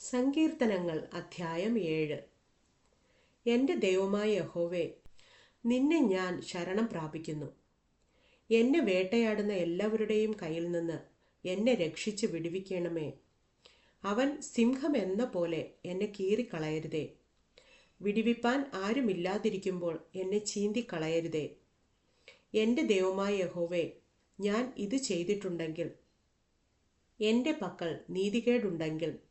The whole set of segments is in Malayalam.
സങ്കീർത്തനങ്ങൾ അധ്യായം ഏഴ്. എന്റെ ദൈവമായ യഹോവേ നിന്നെ ഞാൻ ശരണം പ്രാപിക്കുന്നു. എന്നെ വേട്ടയാടുന്ന എല്ലാവരുടെയും കയ്യിൽ നിന്ന് എന്നെ രക്ഷിച്ച് വിടുവിക്കണമേ. അവൻ സിംഹം എന്ന പോലെ എന്നെ കീറിക്കളയരുതേ. വിടിവിപ്പാൻ ആരുമില്ലാതിരിക്കുമ്പോൾ എന്നെ ചീന്തിക്കളയരുതേ. എന്റെ ദൈവമായ യഹോവേ ഞാൻ ഇത് ചെയ്തിട്ടുണ്ടെങ്കിൽ എന്റെ പക്കൽ നീതികേടുണ്ടെങ്കിൽ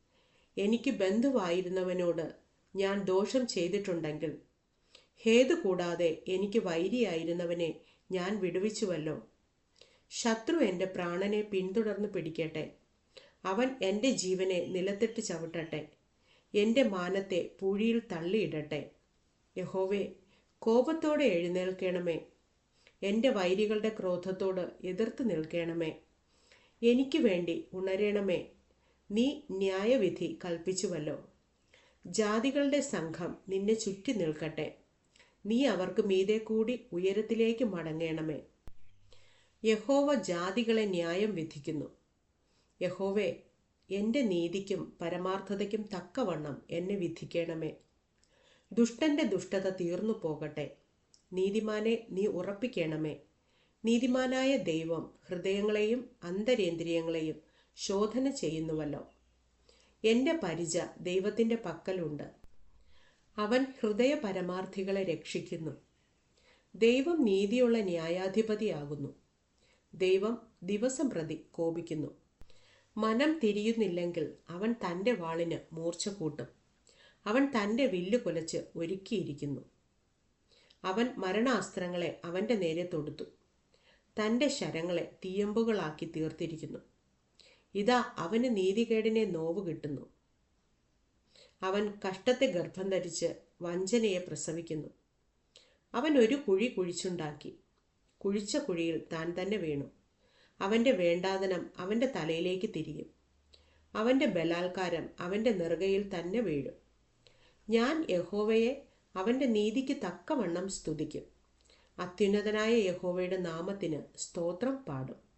എനിക്ക് ബന്ധുവായിരുന്നവനോട് ഞാൻ ദോഷം ചെയ്തിട്ടുണ്ടെങ്കിൽ. ഹേതു കൂടാതെ എനിക്ക് വൈരിയായിരുന്നവനെ ഞാൻ വിടുവിച്ചുവല്ലോ. ശത്രു എന്റെ പ്രാണനെ പിന്തുടർന്ന് പിടിക്കട്ടെ. അവൻ എന്റെ ജീവനെ നിലത്തിട്ട് ചവിട്ടട്ടെ. എന്റെ മാനത്തെ പൂഴിയിൽ തള്ളിയിടട്ടെ. യഹോവേ കോപത്തോടെ എഴുന്നേൽക്കണമേ. എന്റെ വൈരികളുടെ ക്രോധത്തോട് എതിർത്ത് നിൽക്കണമേ. എനിക്ക് വേണ്ടി ഉണരണമേ. നീ ന്യായവിധി കൽപ്പിച്ചുവല്ലോ. ജാതികളുടെ സംഘം നിന്നെ ചുറ്റി നിൽക്കട്ടെ. നീ അവർക്ക് മീതെ കൂടി ഉയരത്തിലേക്ക് മടങ്ങേണമേ. യഹോവ ജാതികളെ ന്യായം വിധിക്കുന്നു. യഹോവേ എന്റെ നീതിക്കും പരമാർത്ഥതയ്ക്കും തക്കവണ്ണം എന്നെ വിധിക്കണമേ. ദുഷ്ടന്റെ ദുഷ്ടത തീർന്നു പോകട്ടെ. നീതിമാനെ നീ ഉറപ്പിക്കണമേ. നീതിമാനായ ദൈവം ഹൃദയങ്ങളെയും അന്തരേന്ദ്രിയങ്ങളെയും ശോധന ചെയ്യുന്നുവല്ലോ. എന്റെ പരിച ദൈവത്തിന്റെ പക്കലുണ്ട്. അവൻ ഹൃദയ പരമാർത്ഥികളെ രക്ഷിക്കുന്നു. ദൈവം നീതിയുള്ള ന്യായാധിപതിയാകുന്നു. ദൈവം ദിവസം പ്രതി കോപിക്കുന്നു. മനം തിരിയുന്നില്ലെങ്കിൽ അവൻ തന്റെ വാളിന് മൂർച്ച കൂട്ടും. അവൻ തന്റെ വില്ല് കുലച്ച് ഒരുക്കിയിരിക്കുന്നു. അവൻ മരണാസ്ത്രങ്ങളെ അവന്റെ നേരെ തൊടുത്തു. തന്റെ ശരങ്ങളെ തീയമ്പുകളാക്കി തീർത്തിരിക്കുന്നു. ഇതാ അവന് നീതികേടിനെ നോവ് കിട്ടുന്നു. അവൻ കഷ്ടത്തെ ഗർഭം ധരിച്ച് വഞ്ചനയെ പ്രസവിക്കുന്നു. അവൻ ഒരു കുഴി കുഴിച്ചുണ്ടാക്കി. കുഴിച്ച കുഴിയിൽ താൻ തന്നെ വീണു. അവന്റെ വേണ്ടാതനം അവന്റെ തലയിലേക്ക് തിരിയും. അവന്റെ ബലാത്കാരം അവന്റെ നെറുകയിൽ തന്നെ വീഴും. ഞാൻ യഹോവയെ അവന്റെ നീതിക്ക് തക്കവണ്ണം സ്തുതിക്കും. അത്യുന്നതനായ യഹോവയുടെ നാമത്തിന് സ്തോത്രം പാടും.